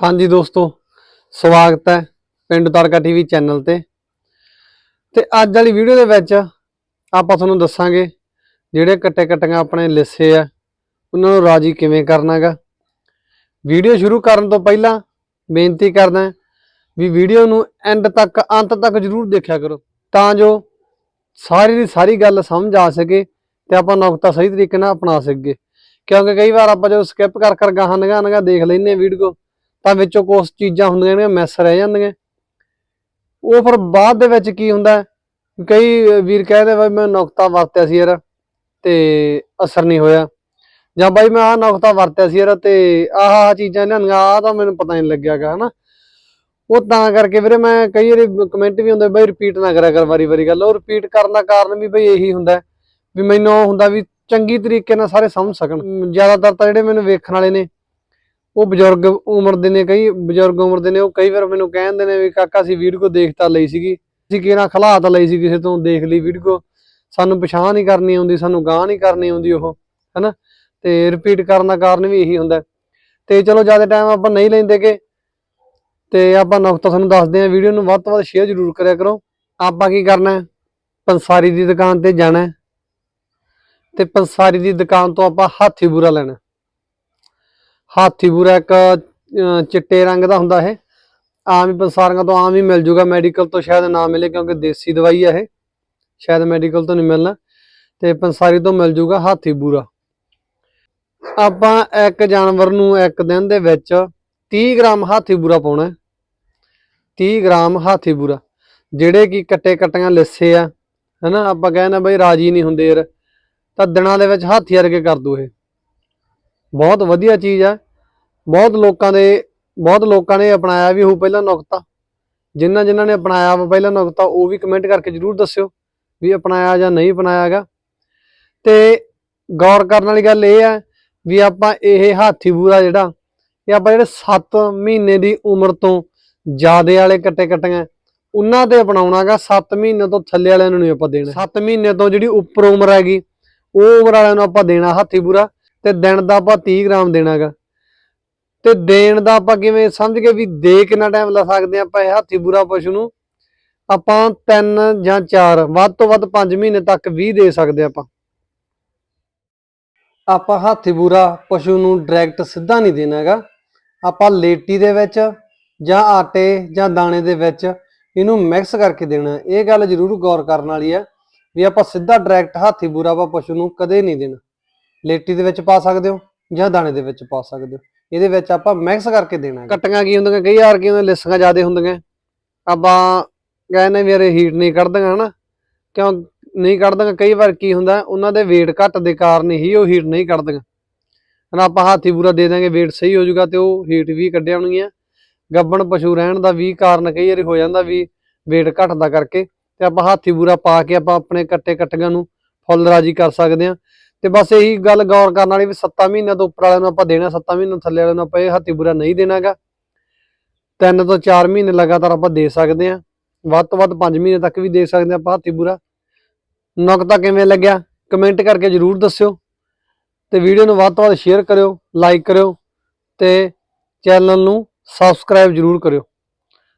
ਹਾਂਜੀ ਦੋਸਤੋ, ਸਵਾਗਤ ਹੈ ਪਿੰਡ ਤੜਕਾ ਟੀਵੀ ਚੈਨਲ ਤੇ। ਤੇ ਅੱਜ ਵਾਲੀ ਵੀਡੀਓ ਦੇ ਵਿੱਚ ਆਪਾਂ ਤੁਹਾਨੂੰ ਦੱਸਾਂਗੇ ਜਿਹੜੇ ਕੱਟੇ ਕੱਟੀਆਂ ਆਪਣੇ ਲਿਸੇ ਆ, ਉਹਨਾਂ ਨੂੰ ਰਾਜੀ ਕਿਵੇਂ ਕਰਨਾਗਾ। ਵੀਡੀਓ ਸ਼ੁਰੂ ਕਰਨ ਤੋਂ ਪਹਿਲਾਂ ਬੇਨਤੀ ਕਰਦਾ ਵੀ ਵੀਡੀਓ ਨੂੰ ਐਂਡ ਤੱਕ, ਅੰਤ ਤੱਕ ਜਰੂਰ ਦੇਖਿਆ ਕਰੋ, ਤਾਂ ਜੋ ਸਾਰੀ ਦੀ ਸਾਰੀ ਗੱਲ ਸਮਝ ਆ ਸਕੇ ਤੇ ਆਪਾਂ ਨੁਕਤਾ ਸਹੀ ਤਰੀਕੇ ਨਾਲ ਅਪਣਾ ਸਕੀਏ। ਕਿਉਂਕਿ ਕਈ ਵਾਰ ਆਪਾਂ ਜਦੋਂ ਸਕਿਪ ਕਰ ਕਰ ਗਾਹਾਂ ਨਗਾ ਨਗਾ ਦੇਖ ਲੈਨੇ ਵੀਡੀਓ ਤਾਂ ਵਿੱਚੋਂ ਕੁਝ ਚੀਜ਼ਾਂ ਹੁੰਦੀਆਂ ਨੇ ਮਿਸ ਰਹਿ ਜਾਂਦੀਆਂ। ਉਹ ਫਿਰ ਬਾਅਦ ਦੇ ਵਿੱਚ ਕੀ ਹੁੰਦਾ? ਕਈ ਵੀਰ ਕਹਿੰਦੇ ਬਾਈ ਮੈਂ ਨੁਕਤਾ ਵਰਤਿਆ ਸੀ ਯਾਰ, ਤੇ ਅਸਰ ਨਹੀਂ ਹੋਇਆ। ਜਾਂ ਬਾਈ ਮੈਂ ਆਹ ਨੁਕਤਾ ਵਰਤਿਆ ਸੀ ਯਾਰ, ਤੇ ਆਹ ਆਹ ਚੀਜ਼ਾਂ ਲਿਆਂਦੀਆਂ, ਆਹ ਤਾਂ ਮੈਨੂੰ ਪਤਾ ਨਹੀਂ ਲੱਗਿਆਗਾ ਹਨਾ। ਉਹ ਤਾਂ ਕਰਕੇ ਵੀਰੇ ਮੈਂ ਕਈ ਵਾਰੀ ਕਮੈਂਟ ਵੀ ਹੁੰਦੇ ਬਈ ਰਿਪੀਟ ਨਾ ਕਰਿਆ ਕਰ ਵਾਰੀ ਵਾਰੀ ਗੱਲ। ਉਹ ਰਿਪੀਟ ਕਰਨ ਦਾ ਕਾਰਨ ਵੀ ਬਈ ਇਹੀ ਹੁੰਦਾ, ਵੀ ਮੈਨੂੰ ਉਹ ਹੁੰਦਾ ਵੀ ਚੰਗੀ ਤਰੀਕੇ ਨਾਲ ਸਾਰੇ ਸਮਝ ਸਕਣ। ਜ਼ਿਆਦਾਤਰ ਤਾਂ ਜਿਹੜੇ ਮੈਨੂੰ ਵੇਖਣ ਵਾਲੇ ਨੇ ਉਹ ਬਜ਼ੁਰਗ ਉਮਰ ਦੇ ਨੇ, ਕਈ ਬਜ਼ੁਰਗ ਉਮਰ ਦੇ ਨੇ, ਉਹ ਕਈ ਵਾਰ ਮੈਨੂੰ ਕਹਿੰਦੇ ਨੇ ਵੀ ਕਾਕਾ ਅਸੀਂ ਵੀਡੀਓ ਦੇਖ ਤਾਂ ਲਈ ਸੀਗੀ, ਅਸੀਂ ਕਿਹਨਾਂ ਖਲਾ ਤਾਂ ਲਈ ਸੀ ਕਿਸੇ ਤੋਂ ਦੇਖ ਲਈ ਵੀਡੀਓ, ਸਾਨੂੰ ਪਛਾਣ ਨਹੀਂ ਕਰਨੀ ਆਉਂਦੀ, ਸਾਨੂੰ ਗਾਹ ਨਹੀਂ ਕਰਨੀ ਆਉਂਦੀ ਉਹ, ਹੈਨਾ? ਤੇ ਰਿਪੀਟ ਕਰਨ ਦਾ ਕਾਰਨ ਵੀ ਇਹੀ ਹੁੰਦਾ। ਤੇ ਚਲੋ ਜ਼ਿਆਦਾ ਟਾਈਮ ਆਪਾਂ ਨਹੀਂ ਲੈਂਦੇਗੇ ਤੇ ਆਪਾਂ ਨੁਕਤਾ ਤੁਹਾਨੂੰ ਦੱਸਦੇ ਹਾਂ, ਵੀਡੀਓ ਨੂੰ ਵੱਧ ਤੋਂ ਵੱਧ ਸ਼ੇਅਰ ਜ਼ਰੂਰ ਕਰਿਆ ਕਰੋ। ਆਪਾਂ ਕੀ ਕਰਨਾ ਹੈ? ਪੰਸਾਰੀ ਦੀ ਦੁਕਾਨ ਤੇ ਜਾਣਾ ਤੇ ਪੰਸਾਰੀ ਦੀ ਦੁਕਾਨ ਤੋਂ ਆਪਾਂ ਹਾਥੀ ਬੁਰਾ ਲੈਣਾ ਹਾਥੀ ਬੂਰਾ ਇੱਕ ਅਹ, ਚਿੱਟੇ ਰੰਗ ਦਾ ਹੁੰਦਾ ਇਹ। ਆਮ ਹੀ ਪੰਸਾਰੀਆਂ ਤੋਂ ਆਮ ਹੀ ਮਿਲ ਜੂਗਾ ਮੈਡੀਕਲ ਤੋਂ ਸ਼ਾਇਦ ਨਾ ਮਿਲੇ ਕਿਉਂਕਿ ਦੇਸੀ ਦਵਾਈ ਆ ਇਹ। ਸ਼ਾਇਦ ਮੈਡੀਕਲ ਤੋਂ ਨਹੀਂ ਮਿਲਣਾ। ਤੇ ਪੰਸਾਰੀ ਤੋਂ ਮਿਲ ਜੂਗਾ ਹਾਥੀ ਬੂਰਾ। ਆਪਾਂ ਇੱਕ ਜਾਨਵਰ ਨੂੰ ਇੱਕ ਦਿਨ ਦੇ ਵਿੱਚ 30 ਗ੍ਰਾਮ ਹਾਥੀ ਬੂਰਾ ਪਾਉਣਾ ਹੈ। 30 ਗ੍ਰਾਮ ਹਾਥੀ ਬੂਰਾ। ਜਿਹੜੇ ਕਿ ਕੱਟੇ ਕੱਟੀਆਂ ਲਿੱਸੇ ਆ ਹਨਾ? ਆਪਾਂ ਕਹਿੰਦੇ ਬਈ ਰਾਜੀ ਨਹੀਂ ਹੁੰਦੇ ਯਾਰ। ਤਾਂ ਦਿਨਾਂ ਦੇ ਵਿੱਚ ਹਾਥੀ ਵਰਗੇ ਕਰ ਦੂ ਇਹ। ਬਹੁਤ ਵਧੀਆ ਚੀਜ਼ ਹੈ ਬਹੁਤ ਲੋਕਾਂ ਦੇ, ਬਹੁਤ ਲੋਕਾਂ ਨੇ ਅਪਣਾਇਆ ਵੀ ਉਹ ਪਹਿਲਾਂ ਨੁਕਤਾ। ਜਿਨ੍ਹਾਂ ਜਿਨ੍ਹਾਂ ਨੇ ਅਪਣਾਇਆ ਵਾ ਪਹਿਲਾਂ ਨੁਕਤਾ, ਉਹ ਵੀ ਕਮੈਂਟ ਕਰਕੇ ਜਰੂਰ ਦੱਸਿਓ ਵੀ ਅਪਣਾਇਆ ਜਾਂ ਨਹੀਂ ਅਪਣਾਇਆਗਾ ਤੇ ਗੌਰ ਕਰਨ ਵਾਲੀ ਗੱਲ ਇਹ ਹੈ ਵੀ ਆਪਾਂ ਇਹ ਹਾਥੀ ਬੂਰਾ ਜਿਹੜਾ, ਇਹ ਆਪਾਂ ਜਿਹੜੇ 7 ਮਹੀਨੇ ਦੀ ਉਮਰ ਤੋਂ ਜ਼ਿਆਦੇ ਵਾਲੇ ਕੱਟੇ ਕੱਟੀਆਂ, ਉਹਨਾਂ ਤੇ ਅਪਣਾਉਣਾਗਾ 7 ਮਹੀਨੇ ਤੋਂ ਥੱਲੇ ਵਾਲਿਆਂ ਨੂੰ ਨਹੀਂ ਆਪਾਂ ਦੇਣਾ। 7 ਮਹੀਨੇ ਤੋਂ ਜਿਹੜੀ ਉੱਪਰ ਉਮਰ ਹੈਗੀ, ਉਹ ਉਮਰ ਵਾਲਿਆਂ ਨੂੰ ਆਪਾਂ ਦੇਣਾ ਹਾਥੀ ਬੂਰਾ। ਤੇ ਦਿਨ ਦਾ ਆਪਾਂ 30 ਗ੍ਰਾਮ ਦੇਣਾਗਾ। ਤੇ ਦੇਣ ਦਾ ਆਪਾਂ ਕਿਵੇਂ ਸਮਝ ਕੇ ਵੀ ਦੇ ਕਿੰਨਾ ਟਾਈਮ ਲਾ ਸਕਦੇ ਆ ਆਪਾਂ ਇਹ ਹਾਥੀ ਬੁਰਾ ਪਸ਼ੂ ਨੂੰ। ਆਪਾਂ 3 ਜਾਂ 4 ਵੱਧ ਤੋਂ ਵੱਧ 5 ਮਹੀਨੇ ਤੱਕ ਵੀ ਦੇ ਸਕਦੇ ਆਪਾਂ। ਆਪਾਂ ਹਾਥੀ ਬੁਰਾ ਪਸ਼ੂ ਨੂੰ ਡਾਇਰੈਕਟ ਸਿੱਧਾ ਨਹੀਂ ਦੇਣਾ ਹੈਗਾ ਆਪਾਂ ਲੇਟੀ ਦੇ ਵਿੱਚ ਜਾਂ ਆਟੇ ਜਾਂ ਦਾਣੇ ਦੇ ਵਿੱਚ ਇਹਨੂੰ ਮਿਕਸ ਕਰਕੇ ਦੇਣਾ। ਇਹ ਗੱਲ ਜ਼ਰੂਰ ਗੌਰ ਕਰਨ ਵਾਲੀ ਹੈ ਵੀ ਆਪਾਂ ਸਿੱਧਾ ਡਾਇਰੈਕਟ ਹਾਥੀ ਬੁਰਾ ਆਪਾਂ ਪਸ਼ੂ ਨੂੰ ਕਦੇ ਨਹੀਂ ਦੇਣਾ। ਲੇਟੀ ਦੇ ਵਿੱਚ ਪਾ ਸਕਦੇ ਹੋ ਜਾਂ ਦਾਣੇ ਦੇ ਵਿੱਚ ਪਾ ਸਕਦੇ ਹੋ। ਇਹਦੇ ਵਿੱਚ ਆਪਾਂ ਮਿਕਸ ਕਰਕੇ ਦੇਣਾ ਹੈ। ਕੱਟੀਆਂ ਕੀ ਹੁੰਦੀਆਂ? ਕਈ ਵਾਰ ਕੀ ਹੁੰਦੀਆਂ? ਲਿਸਾਂ ਜ਼ਿਆਦੇ ਹੁੰਦੀਆਂ। ਆਪਾਂ ਕਹਿੰਦੇ ਵੀ ਯਾਰ ਹੀਟ ਨਹੀਂ ਕੱਢਦੀਆਂ ਹਨਾ। ਕਿਉਂ ਨਹੀਂ ਕੱਢਦੀਆਂ? ਕਈ ਵਾਰ ਕੀ ਹੁੰਦਾ? ਉਹਨਾਂ ਦੇ weight ਘੱਟ ਦੇ ਕਾਰਨ ਹੀ ਉਹ ਹੀਟ ਨਹੀਂ ਕੱਢਦੀਆਂ। ਹਨਾ, ਆਪਾਂ ਹਾਥੀ ਪੂਰਾ ਦੇ ਦਾਂਗੇ weight ਸਹੀ ਹੋ ਜਾਊਗਾ ਤੇ ਉਹ ਹੀਟ ਵੀ ਕੱਢ ਹੋਣਗੀਆਂ। ਗੱਬਣ ਪਸ਼ੂ ਰਹਿਣ ਦਾ ਵੀ ਕਾਰਨ ਕਈ ਵਾਰੀ ਹੋ ਜਾਂਦਾ ਵੀ weight ਘਟਦਾ ਕਰਕੇ। ਤੇ ਆਪਾਂ ਹਾਥੀ ਪੂਰਾ ਪਾ ਕੇ ਆਪਾਂ ਆਪਣੇ ਕੱਟੇ ਕੱਟੀਆਂ ਨੂੰ ਫੁੱਲ ਰਾਜੀ ਕਰ ਸਕਦੇ ਹਾਂ। ਤੇ ਬਸ ਇਹੀ ਗੱਲ ਗੌਰ ਕਰਨ ਵਾਲੀ ਵੀ 7 ਮਹੀਨਿਆਂ ਤੋਂ ਉੱਪਰ ਵਾਲਿਆਂ ਨੂੰ ਆਪਾਂ ਦੇਣਾ 7 ਮਹੀਨਿਆਂ ਥੱਲੇ ਵਾਲਿਆਂ ਨੂੰ ਆਪਾਂ ਇਹ ਹਾਥੀ ਬੁਰਾ ਨਹੀਂ ਦੇਣਾਗਾ। ਤਿੰਨ ਤੋਂ 4 ਮਹੀਨੇ ਲਗਾਤਾਰ ਆਪਾਂ ਦੇ ਸਕਦੇ ਹਾਂ। ਵੱਧ ਤੋਂ ਵੱਧ 5 ਮਹੀਨੇ ਤੱਕ ਵੀ ਦੇ ਸਕਦੇ ਹਾਂ ਆਪਾਂ ਹਾਥੀ ਬੁਰਾ। ਨੁਕਤਾ ਕਿਵੇਂ ਲੱਗਿਆ? ਕਮੈਂਟ ਕਰਕੇ ਜਰੂਰ ਦੱਸਿਓ। ਤੇ ਵੀਡੀਓ ਨੂੰ ਵੱਧ ਤੋਂ ਵੱਧ ਸ਼ੇਅਰ ਕਰਿਓ, ਲਾਈਕ ਕਰਿਓ ਤੇ ਚੈਨਲ ਨੂੰ ਸਬਸਕ੍ਰਾਈਬ ਜਰੂਰ ਕਰਿਓ।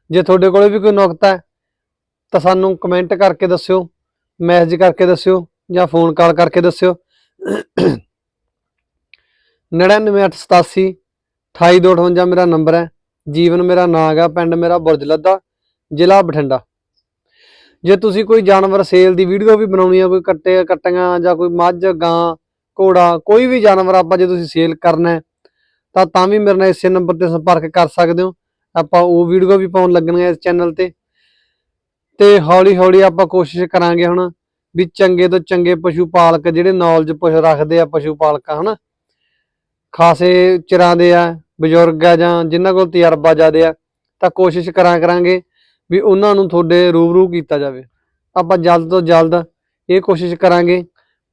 ਜੇ ਤੁਹਾਡੇ ਕੋਲੇ ਵੀ ਕੋਈ ਨੁਕਤਾ ਹੈ, ਤਾਂ ਸਾਨੂੰ ਕਮੈਂਟ ਕਰਕੇ ਦੱਸਿਓ, ਮੈਸੇਜ ਕਰਕੇ ਦੱਸਿਓ ਜਾਂ ਫੋਨ ਕਾਲ ਕਰਕੇ ਦੱਸਿਓ। 9987 28258 ਮੇਰਾ ਨੰਬਰ ਹੈ। ਜੀਵਨ ਮੇਰਾ ਨਾਂ ਹੈਗਾ ਪਿੰਡ ਮੇਰਾ ਬੁਰਜ ਲੱਦਾ, ਜ਼ਿਲ੍ਹਾ ਬਠਿੰਡਾ। ਜੇ ਤੁਸੀਂ ਕੋਈ ਜਾਨਵਰ ਸੇਲ ਦੀ ਵੀਡੀਓ ਵੀ ਬਣਾਉਣੀ ਹੈ ਕੋਈ ਕੱਟੇ, ਕੱਟੀਆਂ ਜਾਂ ਕੋਈ ਮੱਝ, ਗਾਂ, ਘੋੜਾ, ਕੋਈ ਵੀ ਜਾਨਵਰ ਆਪਾਂ ਜੇ ਤੁਸੀਂ ਸੇਲ ਕਰਨਾ ਤਾਂ ਤਾਂ ਵੀ ਮੇਰੇ ਨਾਲ ਇਸੇ ਨੰਬਰ ਤੇ ਸੰਪਰਕ ਕਰ ਸਕਦੇ ਹੋ। ਆਪਾਂ ਉਹ ਵੀਡੀਓ ਵੀ ਪਾਉਣ ਲੱਗਣਗੇ ਇਸ ਚੈਨਲ ਤੇ। ਤੇ ਹੌਲੀ ਹੌਲੀ ਆਪਾਂ ਕੋਸ਼ਿਸ਼ ਕਰਾਂਗੇ ਹੁਣ ਵੀ ਚੰਗੇ ਤੋਂ ਚੰਗੇ ਪਸ਼ੂ ਪਾਲਕ ਜਿਹੜੇ ਨੌਲੇਜ ਪਸ਼ੂ ਰੱਖਦੇ ਆ ਪਸ਼ੂ ਪਾਲਕ, ਹਨਾ? ਖਾਸੇ ਚਿਰਾਂ ਦੇ ਆ, ਬਜ਼ੁਰਗ ਆ ਜਾਂ ਜਿਨ੍ਹਾਂ ਕੋਲ ਤਜਰਬਾ ਜ਼ਿਆਦੇ ਆ, ਤਾਂ ਕੋਸ਼ਿਸ਼ ਕਰਾਂ ਕਰਾਂਗੇ ਵੀ ਉਹਨਾਂ ਨੂੰ ਤੁਹਾਡੇ ਰੂਬਰੂ ਕੀਤਾ ਜਾਵੇ। ਆਪਾਂ ਜਲਦ ਤੋਂ ਜਲਦ ਇਹ ਕੋਸ਼ਿਸ਼ ਕਰਾਂਗੇ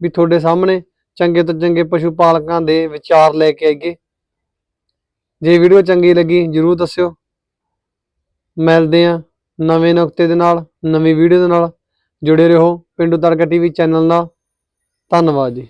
ਵੀ ਤੁਹਾਡੇ ਸਾਹਮਣੇ ਚੰਗੇ ਤੋਂ ਚੰਗੇ ਪਸ਼ੂ ਪਾਲਕਾਂ ਦੇ ਵਿਚਾਰ ਲੈ ਕੇ ਆਈਏ। ਜੇ ਵੀਡੀਓ ਚੰਗੀ ਲੱਗੀ, ਜਰੂਰ ਦੱਸਿਓ। ਮਿਲਦੇ ਆ ਨਵੇਂ ਨੁਕਤੇ ਦੇ ਨਾਲ, ਨਵੀਂ ਵੀਡੀਓ ਦੇ ਨਾਲ। ਜੁੜੇ ਰਹੋ ਪਿੰਡੂ ਤੜਕਾ ਟੀਵੀ ਚੈਨਲ ਨਾਲ। ਧੰਨਵਾਦ ਜੀ।